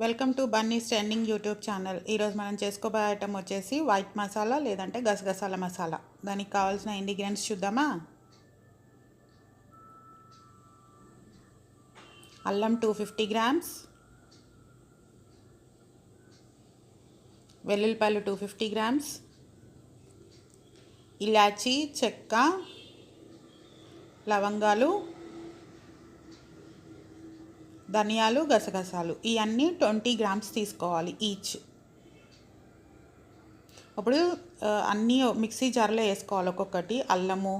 Welcome to Bunny standing YouTube channel. ఈరోజు మనం చేసుకోబోయే ఐటమ్ వచ్చేసి వైట్ మసాలా లేదంటే గసగసాల మసాలా. దానికి కావాల్సిన ఇంగ్రీడియంట్స్ చూద్దామా? అల్లం టూ ఫిఫ్టీ గ్రామ్స్. వెల్లుల్లిపాయలు టూ ఫిఫ్టీ గ్రామ్స్. ఇలాచీ చెక్క లవంగాలు ధనియాలు గసగసాలు. ఇవన్నీ ట్వంటీ గ్రామ్స్ తీసుకోవాలి ఈచ్ ఇప్పుడు అన్నీ మిక్సీ జార్లో వేసుకోవాలి ఒక్కొక్కటి. అల్లము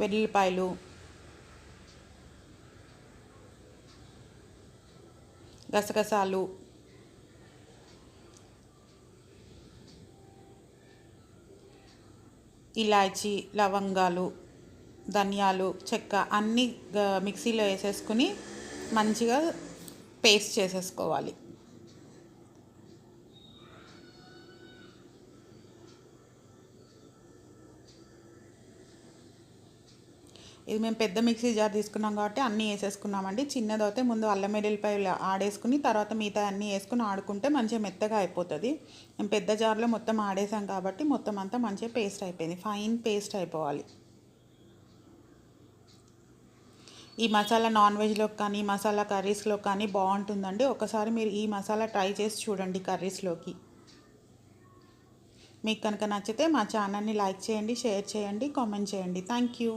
వెల్లుల్లిపాయలు గసగసాలు ఇలాచి లవంగాలు ధనియాలు చెక్క అన్నీ మిక్సీలో వేసేసుకుని మంచిగా పేస్ట్ చేసేసుకోవాలి. ఇది మేము పెద్ద మిక్సీ జార్ తీసుకున్నాం కాబట్టి అన్నీ వేసేసుకున్నామండి. చిన్నది అయితే ముందు అల్లం ఎల్లిపాయలు ఆడేసుకుని తర్వాత మిగతా అన్నీ వేసుకుని ఆడుకుంటే మంచిగా మెత్తగా అయిపోతుంది. మేము పెద్ద జార్లో మొత్తం ఆడేసాం కాబట్టి మొత్తం అంతా మంచిగా పేస్ట్ అయిపోయింది. ఫైన్ పేస్ట్ అయిపోవాలి. ఈ మసాలా నాన్ వెజ్లో కానీ మసాలా కర్రీస్లో కానీ బాగుంటుందండి. ఒకసారి మీరు ఈ మసాలా ట్రై చేసి చూడండి కర్రీస్లోకి. మీకు కనుక నచ్చితే మా ఛానల్ని లైక్ చేయండి షేర్ చేయండి కామెంట్ చేయండి. Thank you